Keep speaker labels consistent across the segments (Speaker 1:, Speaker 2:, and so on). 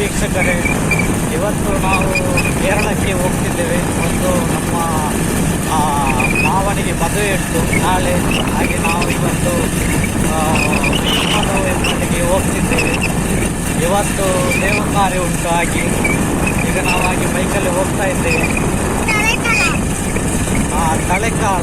Speaker 1: ವೀಕ್ಷಕರೇ ಇವತ್ತು ನಾವು ಕೇರಳಕ್ಕೆ ಹೋಗ್ತಿದ್ದೇವೆ ಒಂದು ನಮ್ಮ ಮಾವನಿಗೆ ಮದುವೆ ಇಟ್ಟು ನಾಳೆ ಹಾಗೆ ನಾವು ಇವತ್ತು ಮದುವೆ ಹೋಗ್ತಿದ್ದೇವೆ ಇವತ್ತು ದೇವ ಉಂಟು ಹಾಗೆ ಈಗ ನಾವು ಹಾಗೆ ಬೈಕಲ್ಲಿ ಹೋಗ್ತಾ ಇದ್ದೇವೆ ತಲೆಕಾಳ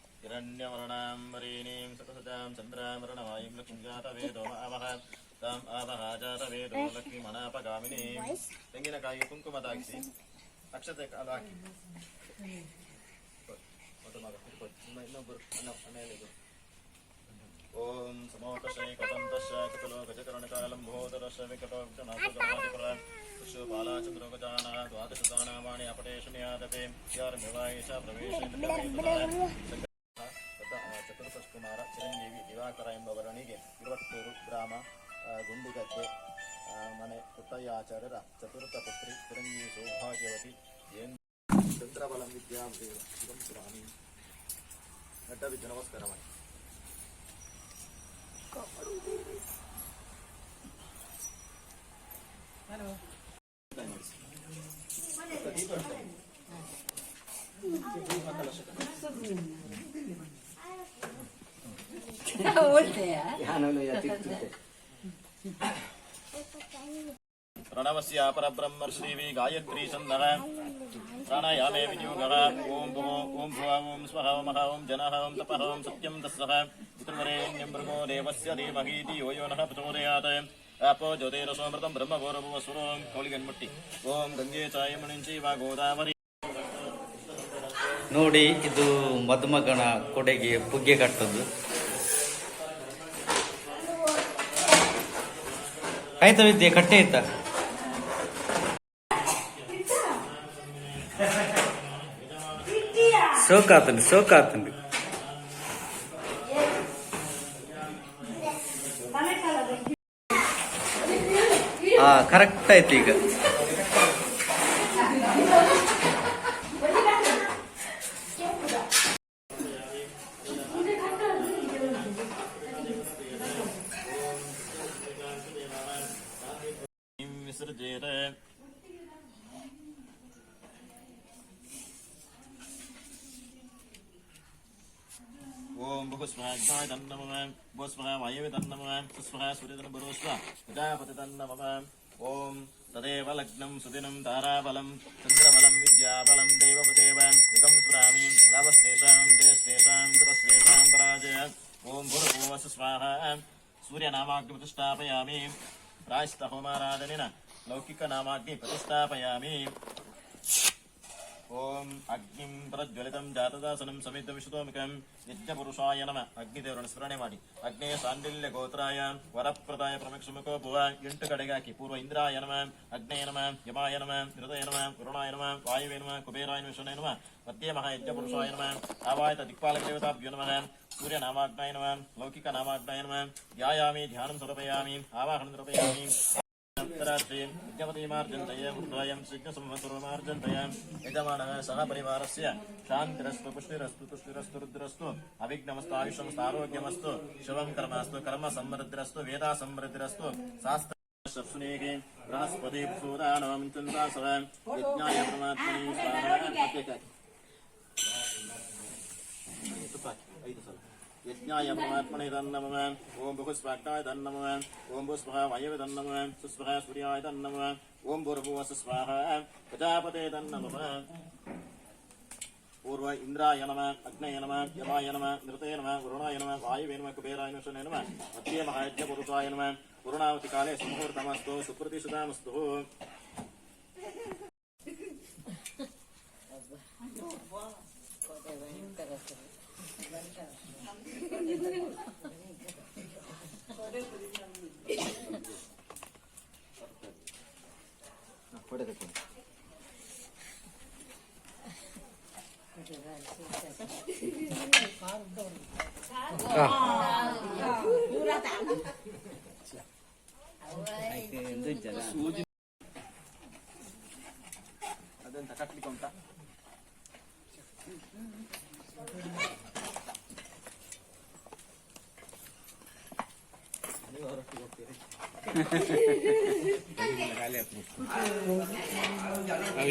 Speaker 1: Hiranya Maranam Marinim Sakasadam Chandra Maranamayim Lakshmijata Vedo Mahamaha Tam Abahajata Vedo Lakshmi Manapa Gamini Tenggina Kayu Kumkuma Daksi Akshate Kalaki Om Samota Shai Kotanta Shai Kutalo Gajakarana Kalam Bhoda Rasha Vikata Vikta Nasa Gamani Kura Kusho Pala Chandra Gajana Dwadisa Dana Mani Apatesha Niyadapim Yara Mivai Isha Praveshin Mila Mila Shivakumara Chiranjeevi Divakara ಎಂಬವರೊನಿಗೆ ತಿರುವತ್ತೂರು ಗ್ರಾಮ ಗುಂಡಿಗದ್ದೆ ಮನೆ ಪುಟ್ಟಯ್ಯಾಚಾರ್ಯರ ಚತುರ್ಥ ಪುತ್ರಿ ಚಿರಂಜೀವಿ ಸೌಭಾಗ್ಯವತಿ ಜೇನ್ ಚಂದ್ರಬಲಂ ವಿದ್ಯಾಂಬೇವ ಶಿವಂ ಸುರಾಮಿ ನಮಸ್ಕಾರ ಮಾಡಿ ಪ್ರಣವಸ್ಯ ಪರಬ್ರಹ್ಮ ಶ್ರೀವಿ ಗಾಯತ್ರಿ ಚಂದನ ಪ್ರಾಣಾಯಾಮೇ ಓಂ ಭುವ ಓಂ ಭುವ ಓಂ ಸ್ವಹ ಮಹ ಓಂ ಜನಃ ಓಂ ತಪಃ ಓಂ ಸತ್ಯಂ ತಸ್ವಹ ಪಿತೃವರೇಣ್ಯಂ ಮೃಗೋ ದೇವಸ್ಯ ದೇವಹೀತಿ ಯೋ ಯೋ ನಃ ಪ್ರಚೋದಯಾತ್ ಆಪೋ ಜ್ಯೋತಿರಸೋಮೃತಂ ಬ್ರಹ್ಮ ಗೌರವ ಸುರೋಂ ಕೌಳಿಗನ್ಮಟ್ಟಿ ಓಂ ಗಂಗೆ ಚಾಯಮಣಿಂಚಿ ವಾ ಗೋದಾವರಿ ನೋಡಿ ಇದು ಮದುಮಗನ ಕೊಡೆಗೆ ಪುಗ್ಗೆ ಕಟ್ಟದ್ದು ಕೈ ವಿದ್ಯೆ ಕಟ್ಟೆ ಆಯ್ತಾ ಸೋಕಾತಂడి ಸೋಕಾತಂడి ಹಾ ಕರೆಕ್ಟ್ ಆಯ್ತು ಈಗ विसर्जेत ओम बहुस्वहाय तन्नम बहुस्वहाय वायवे तन्नम सुस्वहाय सूर्य तन्नबरोस्व प्रजापति तन्नम ओम तदेव लग्नं सुदिनं ताराबलं चन्द्रबलं विद्याबलं देववदेव एकं स्मरामि लाभस्तेषां देस्तेषां कृतस्तेषां पराजय ओम भूर्भुवः स्वाहा सूर्यनामाग्निमुतिष्ठापयामि प्रायस्तहोमाराधनेन लौकिकनामाग्नि प्रतिष्ठापयामि ॐ अग्निं ಪ್ರಜ್ವಲಿತಂ ಜಾತದಾಸನಂ ಸಮಿತಂ ಶುತೋಮಿಕಂ ಯಜ್ಞಪುರುಷಾಯ ನಮ ಅಗ್ನಿದೇವರನ್ನು ಸ್ಮರಣೆ ಮಾಡಿ ಅಗ್ನೇಯ ಸಾಂಡಿಲ್ಯ ಗೋತ್ರಾಯ ವರಪ್ರದಾಯ ಪ್ರಮಕ್ಷಮಕೋ ಭುವ ಎಂಟು ಕಡೆಗೆ ಹಾಕಿ ಪೂರ್ವ ಇಂದ್ರಾಯ ನಮ ಅಗ್ನೇಯ ನಮ ಯಮಾಯ ನಮ ಹೃದಯ ನಮ ವರುಣಾಯ ನಮ ವಾಯುವೇ ನಮ ಕುಬೇರಾಯ ವಿಷ್ಣುನೇ ನಮ ಮಧ್ಯೆ ಮಹಾಯಜ್ಞಪುರುಷಾಯ ನಮ ಆವಾಯತ ದಿಕ್ಪಾಲಕ ದೇವತಾಭ್ಯೋ ನಮಃ सूर्य नामाग्नाय नमः लौकिक नामाग्नाय नमः ध्यायामि ध्यानं समर्पयामि आवाहनं समर्पयामि उत्तराष्ट्रीय विद्यपतिमार्जन्तये पुत्रायं शीघ्रसंवत्सरमार्जन्तयाम् यजमानः सह परिवारस्य शान्तिरस्तु पुष्टिरस्तु तुष्टिरस्तु रुद्रस्तु अभिज्ञमस्तायुषमस्तु आरोग्यमस्तु शुभं कर्मास्तु कर्म समृद्धिरस्तु वेदा समृद्धिरस्तु शास्त्र शप्सुनेः बृहस्पतिः सूराणां चन्द्रासव यज्ञाय परमात्मनि स्वाहा यज्ञाय परमात्मने तन्नमः ॐ बहुस्वाक्ताय तन्नमः ॐ भुस्वः वयवे तन्नमः सुस्वः सूर्याय तन्नमः ॐ भूर्भुवः सुस्वाहा प्रजापते तन्नमः பூர்வ இந்திராய நம அக்னய நம யமாய நம நிருதய நம வருணாய நம வாயுவே நம குபேராய நிஷனே நம மத்திய மகாஜ்ய புருஷாய நம காலே சுமுகூர்த்தமஸ்து சுப்ரதிசுதாமஸ்து ハハハハ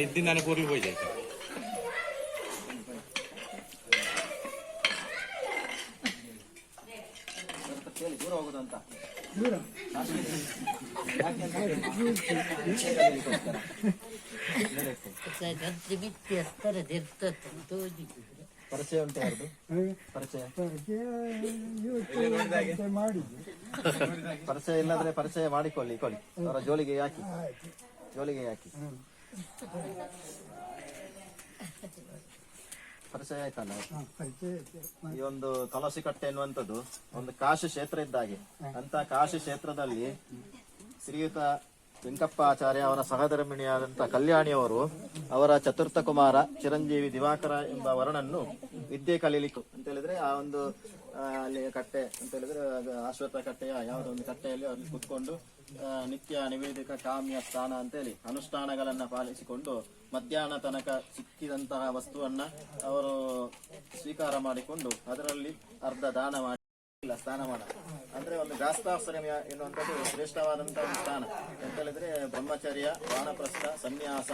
Speaker 1: ಇದ್ದಿಂದ ನಾನು ಕೂರ್ಲಿಗೆ ಪರಿಚಯ ಉಂಟು ಯಾರ್ದು ಪರಿಚಯ ಮಾಡಿದ್ರು ಪರಿಚಯ ಇಲ್ಲಾದ್ರೆ ಪರಿಚಯ ಮಾಡಿಕೊಳ್ಳಿ ಕೊಳ್ಳಿ ಅವರ ಜೋಳಿಗೆ ಹಾಕಿ ಜೋಳಿಗೆ ಹಾಕಿ ಪರಿಚಯ ಆಯ್ತಲ್ಲ ಈ ಒಂದು ಕಟ್ಟೆ ಎನ್ನುವಂಥದ್ದು ಒಂದು ಕಾಶಿ ಕ್ಷೇತ್ರ ಇದ್ದಾಗೆ ಅಂತ ಕಾಶಿ ಕ್ಷೇತ್ರದಲ್ಲಿ ಶ್ರೀಯುತ ವೆಂಕಪ್ಪ ಆಚಾರ್ಯ ಅವರ ಸಹಧರ್ಮಿಣಿಯಾದಂಥ ಕಲ್ಯಾಣಿಯವರು ಅವರ ಚತುರ್ಥ ಕುಮಾರ ಚಿರಂಜೀವಿ ದಿವಾಕರ ಎಂಬ ವರನನ್ನು ವಿದ್ಯೆ ಕಲೀಲಿಕ್ಕು ಅಂತ ಹೇಳಿದ್ರೆ ಆ ಒಂದು ಅಲ್ಲಿ ಕಟ್ಟೆ ಅಂತ ಹೇಳಿದ್ರೆ ಅಶ್ವತ್ಥ ಕಟ್ಟೆಯ ಯಾವುದೋ ಒಂದು ಕಟ್ಟೆಯಲ್ಲಿ ಅಲ್ಲಿ ಕುತ್ಕೊಂಡು ನಿತ್ಯ ನಿವೇದಿಕ ಕಾಮ್ಯ ಸ್ಥಾನ ಅಂತೇಳಿ ಅನುಷ್ಠಾನಗಳನ್ನ ಪಾಲಿಸಿಕೊಂಡು ಮಧ್ಯಾಹ್ನ ತನಕ ಸಿಕ್ಕಿದಂತಹ ವಸ್ತುವನ್ನ ಅವರು ಸ್ವೀಕಾರ ಮಾಡಿಕೊಂಡು ಅದರಲ್ಲಿ ಅರ್ಧ ದಾನ ಮಾಡಿ ಸ್ನಾನ ಮಾಡ ಅಂದ್ರೆ ಒಂದು ಗಾಸ್ತಾಶ್ರಮ ಎನ್ನುವಂಥದ್ದು ಶ್ರೇಷ್ಠವಾದಂತಹ ಒಂದು ಸ್ಥಾನ ಅಂತ ಹೇಳಿದ್ರೆ ಬ್ರಹ್ಮಚಾರ್ಯ ವಾನಪ್ರಸ್ಥ ಸನ್ಯಾಸ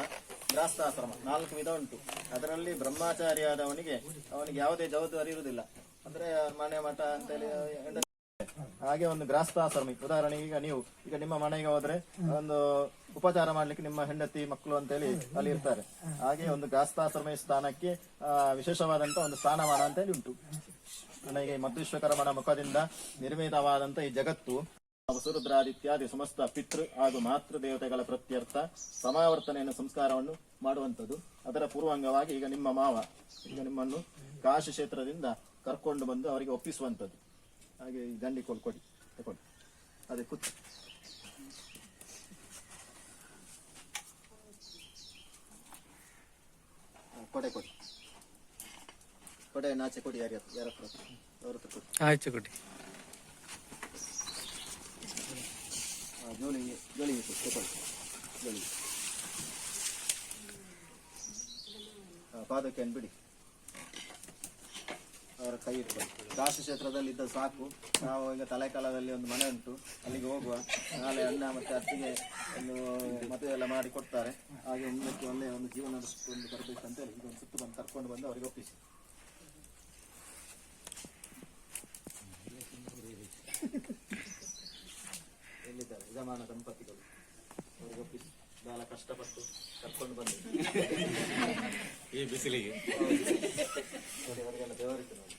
Speaker 1: ಗ್ರಾಸ್ತಾಶ್ರಮ ನಾಲ್ಕು ವಿಧ ಉಂಟು ಅದರಲ್ಲಿ ಬ್ರಹ್ಮಚಾರಿ ಆದವನಿಗೆ ಅವನಿಗೆ ಯಾವುದೇ ಜವಾಬ್ದಾರಿ ಇರುವುದಿಲ್ಲ ಅಂದ್ರೆ ಮನೆ ಮಠ ಹೇಳಿ ಹಾಗೆ ಒಂದು ಗ್ರಾಸ್ತಾಶ್ರಮಿ ಉದಾಹರಣೆಗೆ ಈಗ ನೀವು ಈಗ ನಿಮ್ಮ ಮನೆಗೆ ಹೋದ್ರೆ ಒಂದು ಉಪಚಾರ ಮಾಡ್ಲಿಕ್ಕೆ ನಿಮ್ಮ ಹೆಂಡತಿ ಮಕ್ಕಳು ಅಂತ ಹೇಳಿ ಅಲ್ಲಿ ಇರ್ತಾರೆ ಹಾಗೆ ಒಂದು ಗ್ರಾಸ್ತಾಶ್ರಮ ಸ್ಥಾನಕ್ಕೆ ವಿಶೇಷವಾದಂತಹ ಒಂದು ಸ್ಥಾನಮಾನ ಅಂತ ಹೇಳಿ ಉಂಟು ನನಗೆ ಮನ ಮುಖದಿಂದ ನಿರ್ಮಿತವಾದಂತಹ ಈ ಜಗತ್ತು ವಸುರುದ್ರಾದಿತ್ಯಾದಿ ಸಮಸ್ತ ಪಿತೃ ಹಾಗೂ ಮಾತೃ ದೇವತೆಗಳ ಪ್ರತ್ಯರ್ಥ ಸಮಾವರ್ತನೆಯನ್ನು ಸಂಸ್ಕಾರವನ್ನು ಮಾಡುವಂಥದ್ದು ಅದರ ಪೂರ್ವಾಂಗವಾಗಿ ಈಗ ನಿಮ್ಮ ಮಾವ ಈಗ ನಿಮ್ಮನ್ನು ಕಾಶಿ ಕ್ಷೇತ್ರದಿಂದ ಕರ್ಕೊಂಡು ಬಂದು ಅವರಿಗೆ ಒಪ್ಪಿಸುವಂಥದ್ದು ಹಾಗೆ ಈ ದಂಡಿ ಕೊಡಿ ಅದೇ ಕೂತು ಕೊಡೆ ಕೊಡಿ ಕೊಡೆ ಆಚೆ ಕೊಡಿ ಯಾರ ಯಾರ ಹತ್ರ ಅವ್ರ ಹತ್ರ ಕೊಡಿ ಆಯ್ತು ಜೋಳಿಗೆ ಜೋಳಿಗೆ ಕೊಡಿ, ತಗೊಳ್ಳಿ ಜೋಳಿಗೆ ಆ, ಪಾದಕ್ಕೆ ಅನ್ಬಿಡಿ ಅವರ ಕೈ ಇಟ್ಕೊಳ್ಳಿ ರಾಶಿ ಕ್ಷೇತ್ರದಲ್ಲಿ ಇದ್ದ ಸಾಕು ನಾವು ಈಗ ತಲೆಕಾಲದಲ್ಲಿ ಒಂದು ಮನೆ ಉಂಟು ಅಲ್ಲಿಗೆ ಹೋಗುವ ನಾಳೆ ಅಣ್ಣ ಮತ್ತೆ ಅತ್ತಿಗೆ ಒಂದು ಮದುವೆ ಎಲ್ಲ ಮಾಡಿ ಕೊಡ್ತಾರೆ ಹಾಗೆ ಒಂದಕ್ಕೆ ಒಂದೇ ಒಂದು ಜೀವನ ನಡೆಸಿಕೊಂಡು ಬರಬೇಕಂತೇಳಿ ಈಗ ಒಂದು ಸುತ್ತು ಬಂದು ಕರ್ಕೊಂಡು ಬಂದು ಅವರಿಗೆ ಒಪ್ಪಿಸಿ ಯಜಮಾನ ದಂಪತಿಗಳು ಅವ್ರಿಗೆ ಬಹಳ ಕಷ್ಟಪಟ್ಟು ಕರ್ಕೊಂಡು ಬಂದು ಈ ಬಿಸಿಲಿಗೆ ಅವರಿಗೆಲ್ಲ ಬೆವರಿಕೆ ನೋಡಿ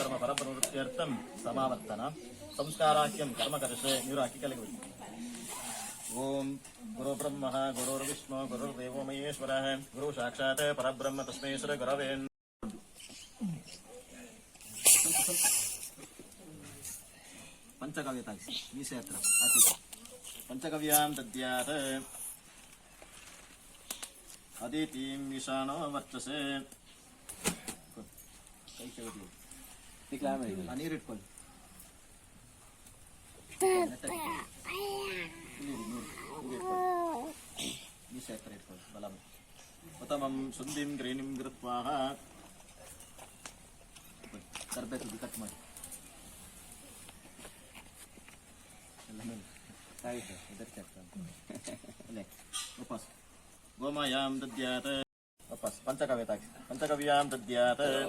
Speaker 1: ಕರ್ಮ ಪರಪ್ರವೃತ್ತಿಯರ್ಥಂ ಸಮಾವರ್ತನ ಸಂಸ್ಕಾರಾಖ್ಯಂ ಕರ್ಮ ಕರೆಸೆ ನೀರು ಹಾಕಿ ಕಲೆಗಳು ఓం గురుబ్రహ్మ గురుర్విష్ణు గురుర్దేవో మహేశ్వర గురు సాక్షాత్ పరబ్రహ్మ తస్మై శ్రీ గురవే పంచగవ్యత ఈశేత్ర అతి పంచగవ్యాం దద్యాత్ అదితీం ఈశానో వర్చసే నీకు నీరు ini saya tripod balam utamam sundin greenim gret pahak terbaik di dekat mai elemen tai ke ini lepas gua mayam tadi ada lepas pancakawe tak pancakawe yam tadi ada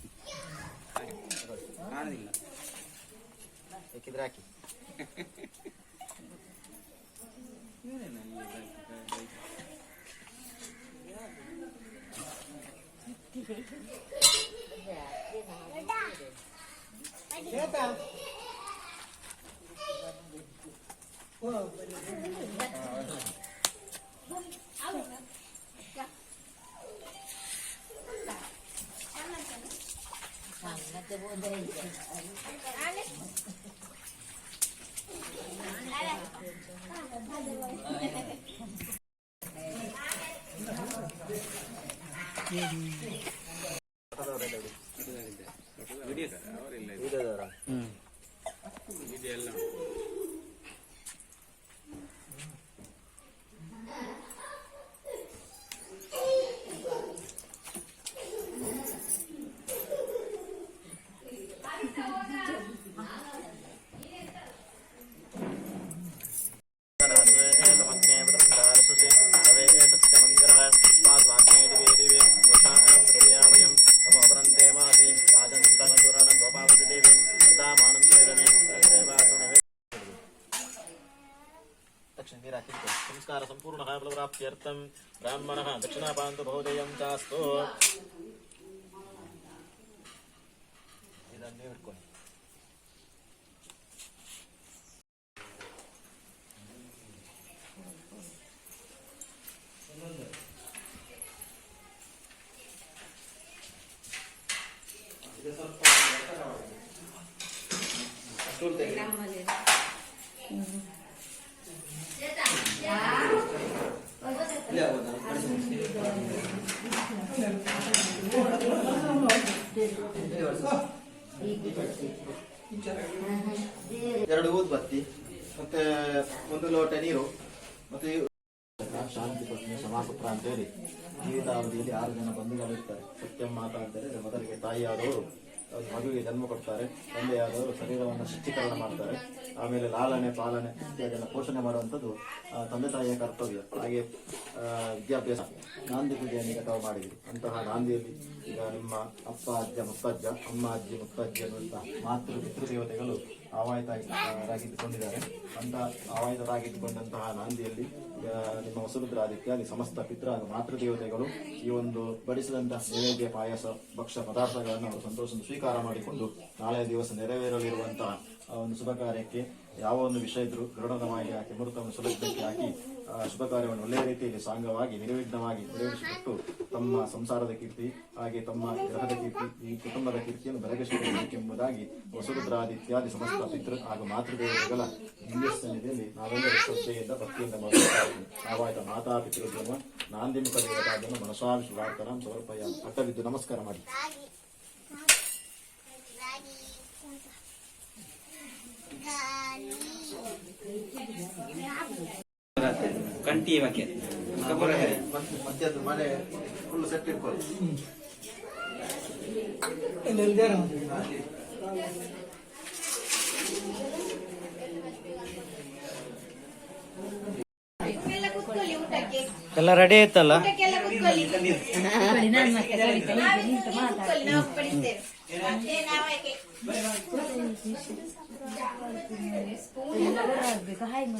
Speaker 1: ಕಾಣೋದಿಲ್ಲ ಬೇಕಿದ್ರೆ ಹಾಕಿ ಏನೇನು Thank प्राप्त्यर्थं ब्राह्मणः दक्षिणापान्तु भोजयं चास्तु ಮತ್ತೆ ಒಂದು ಲೋಟ ನೀರು ಮತ್ತೆ ಶಾಂತಿ ಪತ್ನಿ ಸಮಾಪುತ್ರ ಹೇಳಿ ಜೀವಿತಾವಧಿಯಲ್ಲಿ ಆರು ಜನ ಬಂಧುಗಳು ಇರ್ತಾರೆ ಸತ್ಯಂ ಮಾತಾಡ್ತಾರೆ ಮೊದಲಿಗೆ ತಾಯಿಯಾದವರು ಮಗುವಿಗೆ ಜನ್ಮ ಕೊಡ್ತಾರೆ ತಂದೆಯಾದವರು ಶರೀರವನ್ನು ಶುಚೀಕರಣ ಮಾಡ್ತಾರೆ ಆಮೇಲೆ ಲಾಲನೆ ಪಾಲನೆ ಇತ್ಯಾದಿಯನ್ನು ಪೋಷಣೆ ಮಾಡುವಂಥದ್ದು ತಂದೆ ತಾಯಿಯ ಕರ್ತವ್ಯ ಹಾಗೆ ವಿದ್ಯಾಭ್ಯಾಸ ಗಾಂಧಿ ಪೂಜೆಯನ್ನು ಕಟಾವು ತಾವು ಮಾಡಿದ್ವಿ ಅಂತಹ ಗಾಂಧಿಯಲ್ಲಿ ಈಗ ನಿಮ್ಮ ಅಪ್ಪ ಅಜ್ಜ ಮುತ್ತಜ್ಜ ಅಮ್ಮ ಅಜ್ಜಿ ಮುತ್ತಜ್ಜಿ ಅನ್ನುವಂಥ ಮಾತೃ ಪಿತೃದೇವತೆಗಳು ಆವಾಯಿತರಾಗಿದ್ದುಕೊಂಡಿದ್ದಾರೆ ಅಂತ ಆವಾಯಿತರಾಗಿದ್ದುಕೊಂಡಂತಹ ನಾಂದಿಯಲ್ಲಿ ನಿಮ್ಮ ವಸುಭದ್ರ ಆದಿತ್ಯಾದಿ ಸಮಸ್ತ ಪಿತ್ರ ಹಾಗೂ ಮಾತೃ ದೇವತೆಗಳು ಈ ಒಂದು ಬಡಿಸಿದಂತಹ ನೈವೇದ್ಯ ಪಾಯಸ ಭಕ್ಷ ಪದಾರ್ಥಗಳನ್ನು ಅವರು ಸಂತೋಷವನ್ನು ಸ್ವೀಕಾರ ಮಾಡಿಕೊಂಡು ನಾಳೆಯ ದಿವಸ ನೆರವೇರಲಿರುವಂತಹ ಒಂದು ಶುಭ ಕಾರ್ಯಕ್ಕೆ ಯಾವ ಒಂದು ವಿಷಯ ಇದ್ರು ದೃಢವಾಗಿ ಹಾಕಿ ಮೃತವನ್ನು ಸುಲಭಕ್ಕೆ ಹಾಕಿ ಶುಭ ಕಾರ್ಯವನ್ನು ಒಳ್ಳೆಯ ರೀತಿಯಲ್ಲಿ ಸಾಂಗವಾಗಿ ನಿರ್ವಿಘ್ನವಾಗಿ ನೆರವೇರಿಸಿಕೊಟ್ಟು ತಮ್ಮ ಸಂಸಾರದ ಕೀರ್ತಿ ಹಾಗೆ ತಮ್ಮ ಗ್ರಹದ ಕೀರ್ತಿ ಈ ಕುಟುಂಬದ ಕೀರ್ತಿಯನ್ನು ಬೆಳಗಿಸಿಕೊಳ್ಳಬೇಕೆಂಬುದಾಗಿ ವಸುರುದ್ರಾದಿತ್ಯಾದಿ ಸಮಸ್ತ ಪಿತೃ ಹಾಗೂ ಮಾತೃದೇವರುಗಳ ಸನ್ನಿಧಿಯಲ್ಲಿ ನಾವೆಲ್ಲರೂ ಶ್ರದ್ಧೆಯಿಂದ ಭಕ್ತಿಯಿಂದ ಮಾತನಾಡುತ್ತೇವೆ ಮಾತಾ ಪಿತೃ ನಾಂದಿ ಮುಖ ದೇವತಾದನ್ನು ಮನಸ್ವಾಮಿ ಶಿವಾರ್ಥರಾಮ್ ಸೌರಪ್ಪಯ್ಯ ಅಟ್ಟವಿದ್ದು ನಮಸ್ಕಾರ ಮಾಡಿ ಕಂಟಿ ಎಲ್ಲ ರೆಡಿ ಆಯ್ತಲ್ಲ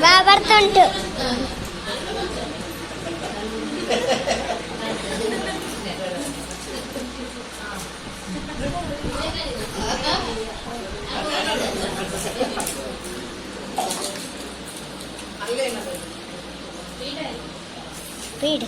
Speaker 1: బాబర్తుంటు పీడ